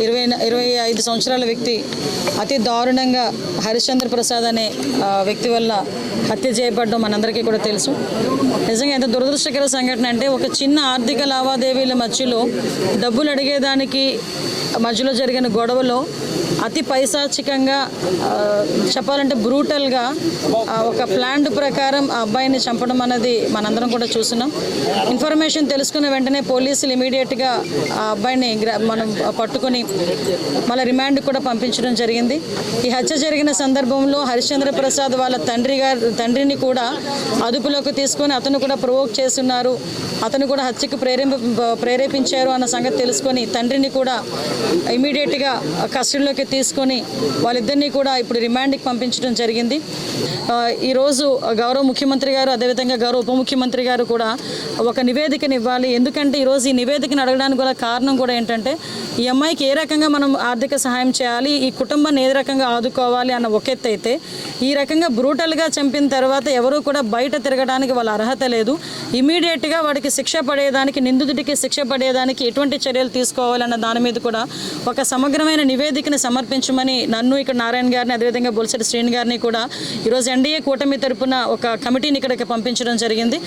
ఇరవై ఇరవై ఐదు సంవత్సరాల వ్యక్తి అతి దారుణంగా హరిశ్చంద్ర ప్రసాద్ అనే వ్యక్తి వల్ల హత్య చేయబడ్డం మనందరికీ కూడా తెలుసు. నిజంగా ఎంత దురదృష్టకర సంఘటన అంటే ఒక చిన్న ఆర్థిక లావాదేవీల మధ్యలో డబ్బులు అడిగేదానికి మధ్యలో జరిగిన గొడవలో అతి పైశాచికంగా చెప్పాలంటే బ్రూటల్గా ఒక ప్లాన్ ప్రకారం ఆ అబ్బాయిని చంపడం అనేది మనందరం కూడా చూస్తున్నాం. ఇన్ఫర్మేషన్ తెలుసుకున్న వెంటనే పోలీసులు ఇమీడియట్గా ఆ అబ్బాయిని మనం పట్టుకొని మళ్ళీ రిమాండ్ కూడా పంపించడం జరిగింది. ఈ హత్య జరిగిన సందర్భంలో హరిశ్చంద్ర ప్రసాద్ వాళ్ళ తండ్రి గారు తండ్రిని కూడా అదుపులోకి తీసుకొని అతను కూడా ప్రొవోక్ చేస్తున్నారు. అతను కూడా హత్యకు ప్రేరేప ప్రేరేపించారు అన్న సంగతి తెలుసుకొని తండ్రిని కూడా ఇమీడియట్గా కస్టడీలోకి తీసుకొని వాళ్ళిద్దరినీ కూడా ఇప్పుడు రిమాండ్కి పంపించడం జరిగింది. ఈరోజు గౌరవ ముఖ్యమంత్రి గారు అదేవిధంగా గౌరవ ఉప ముఖ్యమంత్రి గారు కూడా ఒక నివేదికను ఇవ్వాలి ఎందుకంటే ఈరోజు ఈ నివేదికను అడగడానికి కూడా కారణం కూడా ఏంటంటే ఈ అమ్మాయికి ఏ రకంగా మనం ఆర్థిక సహాయం చేయాలి ఈ కుటుంబాన్ని ఏ రకంగా ఆదుకోవాలి అన్న ఒక అయితే ఈ రకంగా బ్రూటల్గా చంపిన తర్వాత ఎవరూ కూడా బయట తిరగడానికి వాళ్ళ అర్హత లేదు. ఇమీడియట్గా వాడికి శిక్ష పడేదానికి నిందితుడికి శిక్ష పడేదానికి ఎటువంటి చర్యలు తీసుకోవాలన్న దాని మీద కూడా ఒక సమగ్రమైన నివేదికని సమర్పించమని నన్ను ఇక్కడ నారాయణ గారిని అదేవిధంగా బొలిసెట్టి శ్రీని గారిని కూడా ఈరోజు ఎన్డీఏ కూటమి తరపున ఒక కమిటీని ఇక్కడికి పంపించడం జరిగింది.